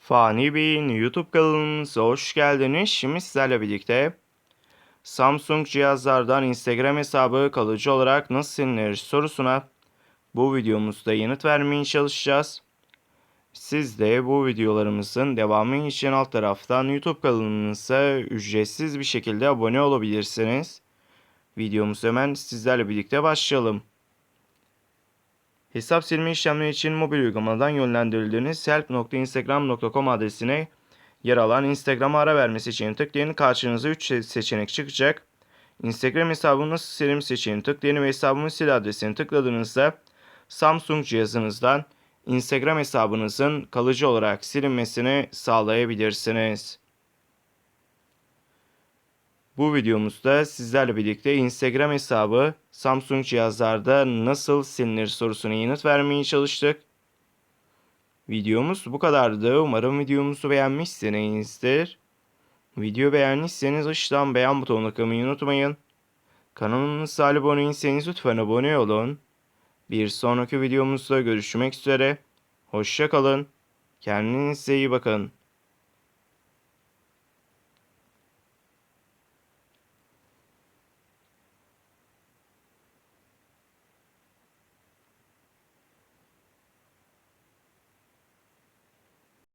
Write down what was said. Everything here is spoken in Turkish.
Fani Bey'in YouTube kanalımıza hoş geldiniz. Şimdi sizlerle birlikte Samsung cihazlardan Instagram hesabı kalıcı olarak nasıl silinir sorusuna bu videomuzda yanıt vermeye çalışacağız. Siz de bu videolarımızın devamı için alt taraftan YouTube kanalımıza ücretsiz bir şekilde abone olabilirsiniz. Videomuz hemen sizlerle birlikte başlayalım. Hesap silme işlemleri için mobil uygulamadan yönlendirildiğiniz help.instagram.com adresine yer alan Instagram'a ara verme seçeneğini tıklayın. Karşınıza 3 seçenek çıkacak. Instagram hesabını nasıl silim seçeneğini tıklayın ve hesabımı sil adresini tıkladığınızda Samsung cihazınızdan Instagram hesabınızın kalıcı olarak silinmesini sağlayabilirsiniz. Bu videomuzda sizlerle birlikte Instagram hesabı Samsung cihazlarda nasıl silinir sorusuna yanıt vermeye çalıştık. Videomuz bu kadardı. Umarım videomuzu beğenmişsinizdir. Video beğendiyseniz aşağıdan beğen butonuna tıklamayı unutmayın. Kanalımıza abone değilseniz lütfen abone olun. Bir sonraki videomuzda görüşmek üzere. Hoşça kalın. Kendinize iyi bakın.